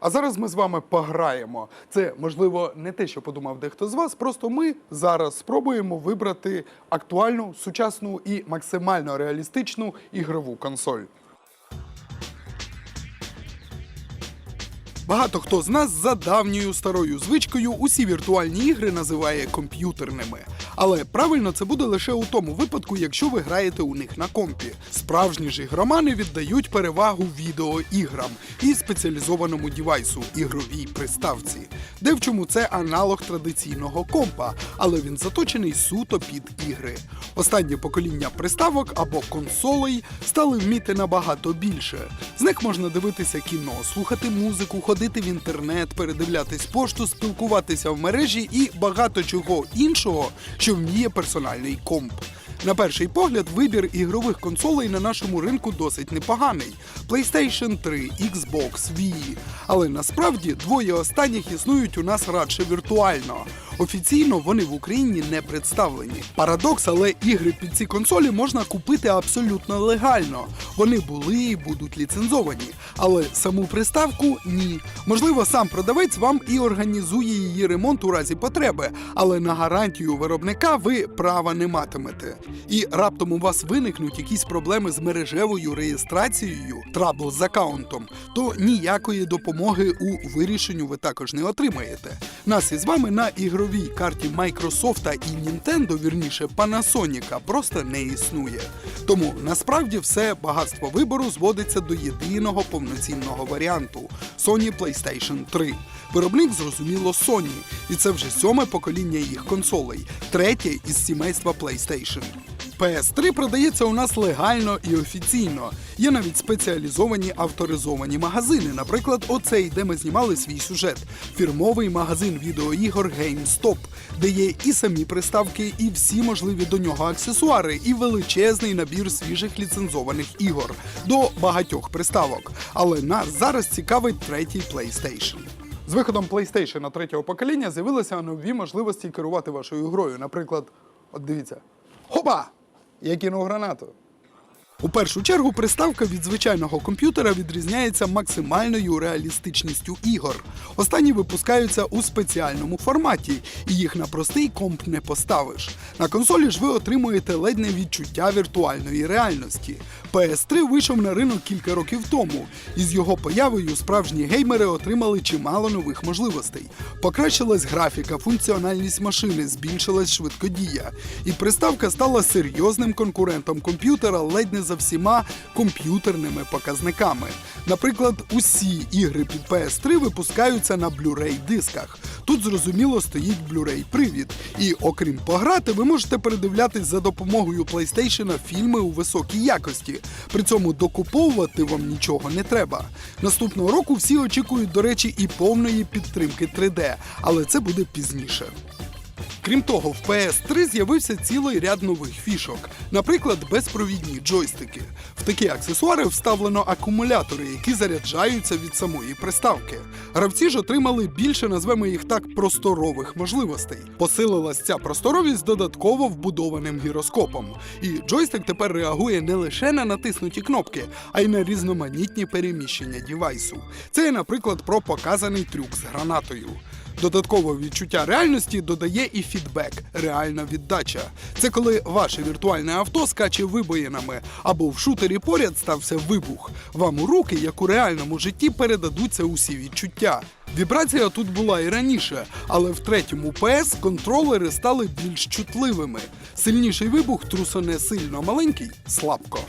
А зараз ми з вами пограємо. Це можливо не те, що подумав дехто з вас. Просто ми зараз спробуємо вибрати актуальну, сучасну і максимально реалістичну ігрову консоль. Багато хто з нас за давньою старою звичкою усі віртуальні ігри називає комп'ютерними. Але правильно це буде лише у тому випадку, якщо ви граєте у них на компі. Справжні ж ігромани віддають перевагу відеоіграм і спеціалізованому дівайсу ігровій приставці, де в чому це аналог традиційного компа, але він заточений суто під ігри. Останнє покоління приставок або консолей стали вміти набагато більше. З них можна дивитися кіно, слухати музику, ходити в інтернет, передивлятись пошту, спілкуватися в мережі і багато чого іншого, що вміє персональний комп. На перший погляд, вибір ігрових консолей на нашому ринку досить непоганий: PlayStation 3, Xbox, Wii. Але насправді двоє останніх існують у нас радше віртуально. Офіційно вони в Україні не представлені. Парадокс, але ігри під ці консолі можна купити абсолютно легально. Вони були і будуть ліцензовані, але саму приставку ні. Можливо, сам продавець вам і організує її ремонт у разі потреби, але на гарантію виробника ви права не матимете. І раптом у вас виникнуть якісь проблеми з мережевою реєстрацією, трабл з аккаунтом, то ніякої допомоги у вирішенню ви також не отримаєте. Нас із вами на ігровій карті Microsoft і Nintendo, вірніше Panasonic, просто не існує. Тому насправді все багатство вибору зводиться до єдиного повноцінного варіанту Sony PlayStation 3. Виробник зрозуміло Sony, і це вже сьоме покоління їх консолей, третє із сімейства PlayStation. PS3 продається у нас легально і офіційно. Є навіть спеціалізовані авторизовані магазини, наприклад, оцей, де ми знімали свій сюжет, фірмовий магазин відеоігор GameStop, де є і самі приставки, і всі можливі до нього аксесуари, і величезний набір свіжих ліцензованих ігор до багатьох приставок. Але нас зараз цікавить третій PlayStation. З виходом PlayStation третього покоління з'явилися нові можливості керувати вашою грою. Наприклад, от дивіться. e aqui no Granato. У першу чергу приставка від звичайного комп'ютера відрізняється максимальною реалістичністю ігор. Останні випускаються у спеціальному форматі, і їх на простий комп не поставиш. На консолі ж ви отримуєте ледь не відчуття віртуальної реальності. PS3 вийшов на ринок кілька років тому, і з його появою справжні геймери отримали чимало нових можливостей. Покращилась графіка, функціональність машини, збільшилась швидкодія. І приставка стала серйозним конкурентом комп'ютера ледь не за всіма комп'ютерними показниками. Наприклад, усі ігри під PS3 випускаються на Blu-ray дисках. Тут зрозуміло стоїть Blu-ray привід. І окрім пограти, ви можете передивлятись за допомогою PlayStation фільми у високій якості. При цьому докуповувати вам нічого не треба. Наступного року всі очікують, до речі, і повної підтримки 3D, але це буде пізніше. Крім того, в PS3 з'явився цілий ряд нових фішок, наприклад, безпровідні джойстики. В такі аксесуари вставлено акумулятори, які заряджаються від самої приставки. Гравці ж отримали більше, назвемо їх так, просторових можливостей. Посилилась ця просторовість додатково вбудованим гіроскопом. І джойстик тепер реагує не лише на натиснуті кнопки, а й на різноманітні переміщення дівайсу. Це, наприклад, про показаний трюк з гранатою. Додаткове відчуття реальності додає і фідбек, реальна віддача. Це коли ваше віртуальне авто скаче вибоїнами, або в шутері поряд стався вибух. Вам у руки, як у реальному житті, передадуться усі відчуття. Вібрація тут була і раніше, але в третьому PS контролери стали більш чутливими. Сильніший вибух трусоне сильно, маленький слабко.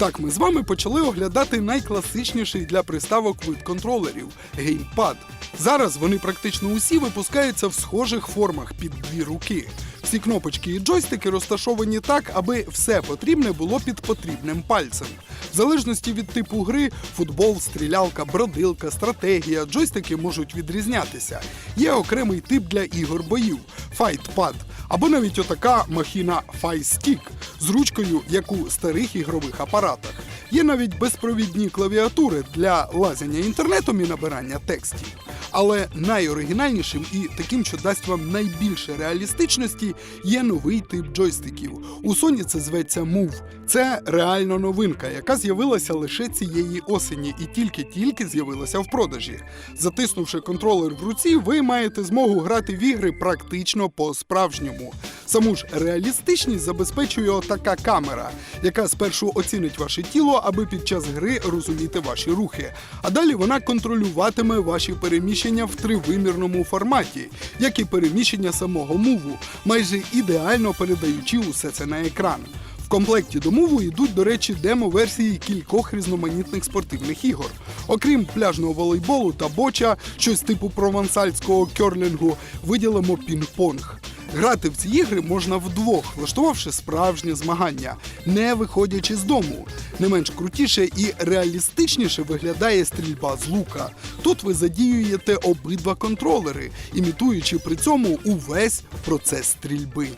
Так, ми з вами почали оглядати найкласичніший для приставок вид контролерів геймпад. Зараз вони практично усі випускаються в схожих формах під дві руки. Всі кнопочки і джойстики розташовані так, аби все потрібне було під потрібним пальцем. В залежності від типу гри, футбол, стрілялка, бродилка, стратегія, джойстики можуть відрізнятися. Є окремий тип для ігор боїв файтпад, або навіть отака махіна Stick з ручкою, як у старих ігрових апаратах. Є навіть безпровідні клавіатури для лазяння інтернетом і набирання текстів. Але найоригінальнішим і таким, що дасть вам найбільше реалістичності, є новий тип джойстиків. У Sony це зветься Move. Це реально новинка, яка з'явилася лише цієї осені і тільки-тільки з'явилася в продажі. Затиснувши контролер в руці, ви маєте змогу грати в ігри практично по-справжньому. Саму ж реалістичність забезпечує отака камера, яка спершу оцінить ваше тіло, аби під час гри розуміти ваші рухи. А далі вона контролюватиме ваші переміщення в тривимірному форматі, як і переміщення самого муву, майже ідеально передаючи усе це на екран. В комплекті до муву йдуть, до речі, демо-версії кількох різноманітних спортивних ігор. Окрім пляжного волейболу та боча, щось типу провансальського кьорлінгу, виділимо пінг-понг. Грати в ці ігри можна вдвох, влаштувавши справжнє змагання, не виходячи з дому. Не менш крутіше і реалістичніше виглядає стрільба з лука. Тут ви задіюєте обидва контролери, імітуючи при цьому увесь процес стрільби.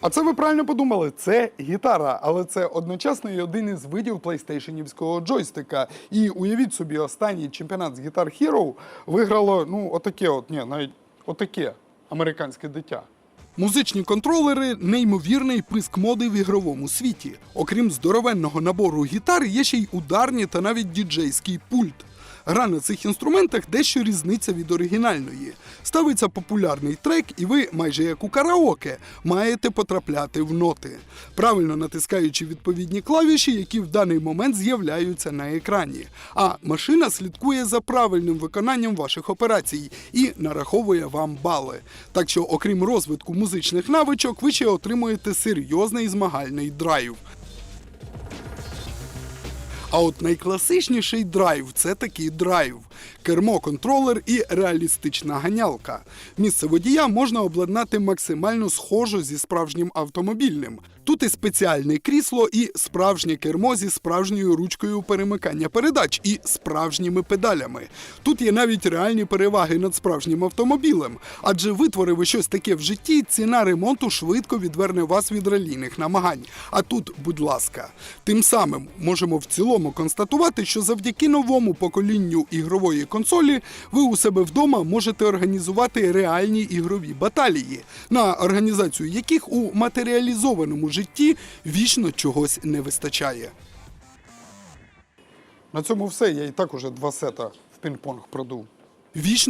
А це ви правильно подумали, це гітара, але це одночасно і один із видів плейстейшенівського джойстика. І уявіть собі, останній чемпіонат з Guitar Hero виграло ну отаке, от ні, навіть отаке американське дитя. Музичні контролери неймовірний писк моди в ігровому світі. Окрім здоровенного набору гітар, є ще й ударні та навіть діджейський пульт. Гра на цих інструментах дещо різниця від оригінальної. Ставиться популярний трек, і ви, майже як у караоке, маєте потрапляти в ноти, правильно натискаючи відповідні клавіші, які в даний момент з'являються на екрані. А машина слідкує за правильним виконанням ваших операцій і нараховує вам бали. Так що, окрім розвитку музичних навичок, ви ще отримуєте серйозний змагальний драйв. А от найкласичніший драйв це такий драйв. Кермо, контролер і реалістична ганялка. Місце водія можна обладнати максимально схоже зі справжнім автомобільним. Тут і спеціальне крісло, і справжнє кермо зі справжньою ручкою перемикання передач і справжніми педалями. Тут є навіть реальні переваги над справжнім автомобілем, адже витвори ви щось таке в житті, ціна ремонту швидко відверне вас від ралійних намагань. А тут, будь ласка, тим самим можемо в цілому констатувати, що завдяки новому поколінню ігрової консолі ви у себе вдома можете організувати реальні ігрові баталії, на організацію яких у матеріалізованому житті вічно чогось не вистачає. На цьому все. Я і так уже два сета в пінг-понг продув. Вічно